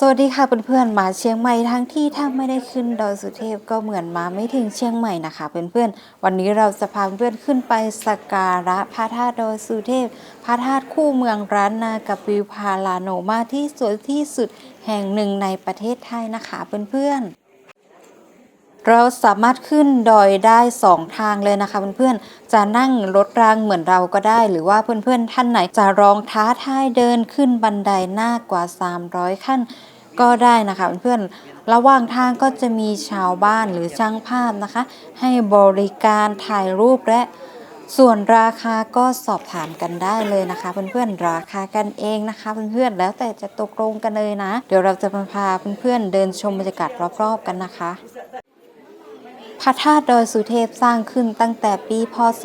สวัสดีค่ะเพื่อนๆมาเชียงใหม่ทั้งที่ถ้าไม่ได้ขึ้นดอยสุเทพก็เหมือนมาไม่ถึงเชียงใหม่นะคะเพื่อนๆวันนี้เราจะพาเพื่อนขึ้นไปสักการะพระธาตุดอยสุเทพ พระธาตุคู่เมืองร้านนากับวิวพาลาโนมาที่สวยที่สุดแห่งหนึ่งในประเทศไทยนะคะเพื่อนๆ เราสามารถขึ้นดอยได้สองทางเลยนะคะเพื่อนๆ จะนั่งรถรางเหมือนเราก็ได้ หรือว่าเพื่อนๆ ท่านไหนจะลองท้าทายเดินขึ้นบันไดหน้ากว่า 300 ขั้นก็ได้นะคะเพื่อนๆ ระหว่างทางก็จะมีชาวบ้านหรือช่างภาพนะคะ ให้บริการถ่ายรูปและส่วนราคาก็สอบถามกันได้เลยนะคะ เพื่อนๆ ราคากันเองนะคะ เพื่อนๆ แล้วแต่จะตกลงกันเลยนะ เดี๋ยวเราจะมาพาเพื่อนๆ เดินชมบรรยากาศรอบๆ กันนะคะ พระธาตุดอยสุเทพสร้างขึ้นตั้งแต่ปีพศ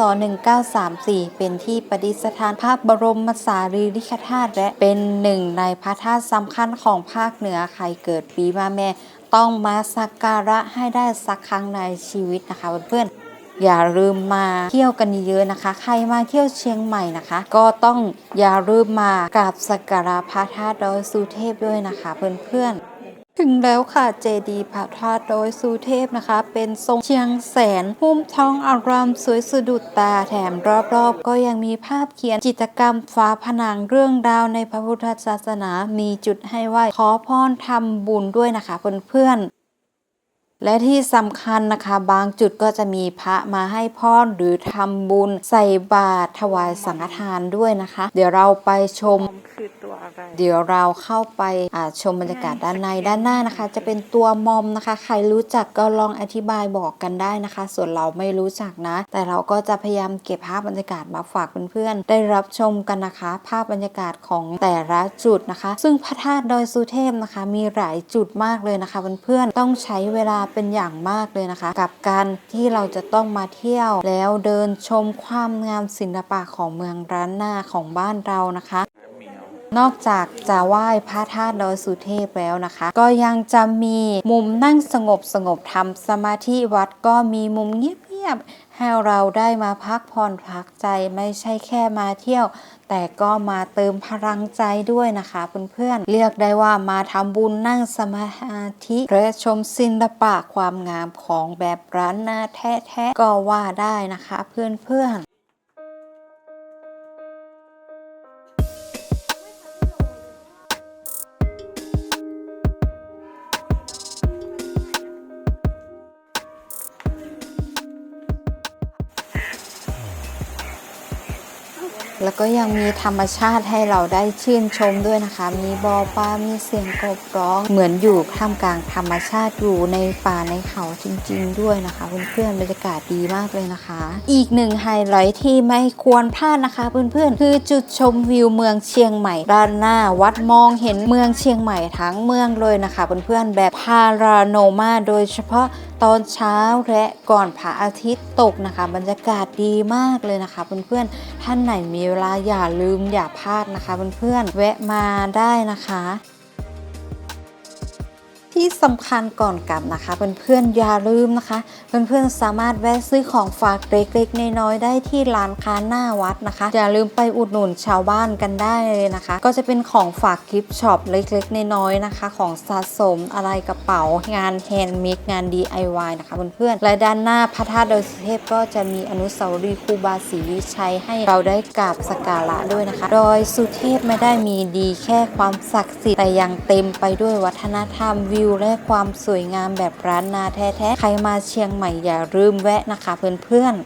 1934 เป็นที่ประดิษฐานพระบรมสารีริกธาตุและเป็นหนึ่งในพระธาตุสำคัญของภาคเหนือใครเกิดปีมาแม่ต้องมาสักการะให้ได้สักครั้งในชีวิตนะคะเพื่อนๆอย่าลืมมาเที่ยวกันเยอะๆนะคะ ใครมาเที่ยวเชียงใหม่นะคะ ก็ต้องอย่าลืมมากราบสักการะพระธาตุดอยสุเทพด้วยนะคะ เพื่อนๆ ถึงแล้วค่ะเจดีย์พระธาตุโดยสุเทพนะคะ เป็นทรงเชียงแสนหุ้มท้องอารามสวยสะดุดตาแถมรอบๆ ก็ยังมีภาพเขียนจิตรกรรมฝาผนังเรื่องราวในพระพุทธศาสนา มีจุดให้ไหวขอพรทำบุญด้วยนะคะเพื่อนๆ และที่สำคัญนะคะบางจุดก็จะมีพระมาให้พรหรือทำบุญใส่บาตรถวายสังฆทานด้วยนะคะ เดี๋ยวเราไปชมคือตัวอะไรเดี๋ยวเราเข้าไปอ่าชมบรรยากาศด้านในด้านหน้านะคะ จะเป็นตัวมอมนะคะ ใครรู้จักก็ลองอธิบายบอกกันได้นะคะ ส่วนเราไม่รู้จักนะ แต่เราก็จะพยายามเก็บภาพบรรยากาศมาฝากเพื่อนๆได้รับชมกันนะคะ ภาพบรรยากาศของแต่ละจุดนะคะ ซึ่งพระธาตุดอยสุเทพนะคะ มีหลายจุดมากเลยนะคะเพื่อนๆต้องใช้เวลาเป็นอย่างมากเลยนะคะ กับการที่เราจะต้องมาเที่ยว แล้วเดินชมความงามศิลปะของเมืองร้านนาของบ้านเรานะคะนอกจากจะไหว้พระธาตุดอยสุเทพแล้วนะคะ ก็ยังจะมีมุมนั่งสงบสงบทำสมาธิวัดก็มีมุมเงียบ ๆให้เราได้มาพักผ่อนพักใจไม่ใช่แค่มาเที่ยว แต่ก็มาเติมพลังใจด้วยนะคะเพื่อนๆเรียกได้ว่ามาทำบุญนั่งสมาธิและชมศิลปะความงามของแบบร้านนาแท้ๆก็ว่าได้นะคะ เพื่อนๆ แล้วก็ยังมีธรรมชาติให้เราได้ชื่นชมด้วยนะคะ มีบอปลา มีเสียงกบร้อง เหมือนอยู่ท่ามกลางธรรมชาติอยู่ในป่าในเขาจริง ๆ ด้วยนะคะเพื่อนๆบรรยากาศดีมากเลยนะคะ อีกหนึ่งไฮไลท์ที่ไม่ควรพลาดนะคะเพื่อนๆคือจุดชมวิวเมืองเชียงใหม่ด้านหน้าวัดมองเห็นเมืองเชียงใหม่ทั้งเมืองเลยนะคะเพื่อนๆแบบพาราโนมาโดยเฉพาะ ตอนเช้าและก่อนพระอาทิตย์ตกนะคะ บรรยากาศดีมากเลยนะคะเพื่อนๆท่านไหนมีเวลาอย่าลืมอย่าพลาดนะคะเพื่อนๆแวะมาได้นะคะ ที่สำคัญก่อนกลับนะคะ เพื่อนๆอย่าลืมนะคะ เพื่อนๆสามารถแวะซื้อของฝากเล็กๆน้อยๆได้ที่ร้านค้าหน้าวัดนะคะ อย่าลืมไปอุดหนุนชาวบ้านกันได้เลยนะคะ ก็จะเป็นของฝากกิฟช็อปเล็กๆน้อยๆนะคะ ของสะสมอะไรกระเป๋างานแฮนด์เมดงาน DIY นะคะเพื่อนๆและด้านหน้าพระธาตุดอยสุเทพก็จะมีอนุสาวรีย์ครูบาศรีวิชัยให้เราได้กราบสักการะด้วยนะคะดอยสุเทพไม่ได้มีดีแค่ความศักดิ์สิทธิ์แต่ยังเต็มไปด้วยวัฒนธรรมวิววิวและความสวยงามแบบร้านนาแท้ๆ ใครมาเชียงใหม่อย่าลืมแวะนะคะเพื่อนๆ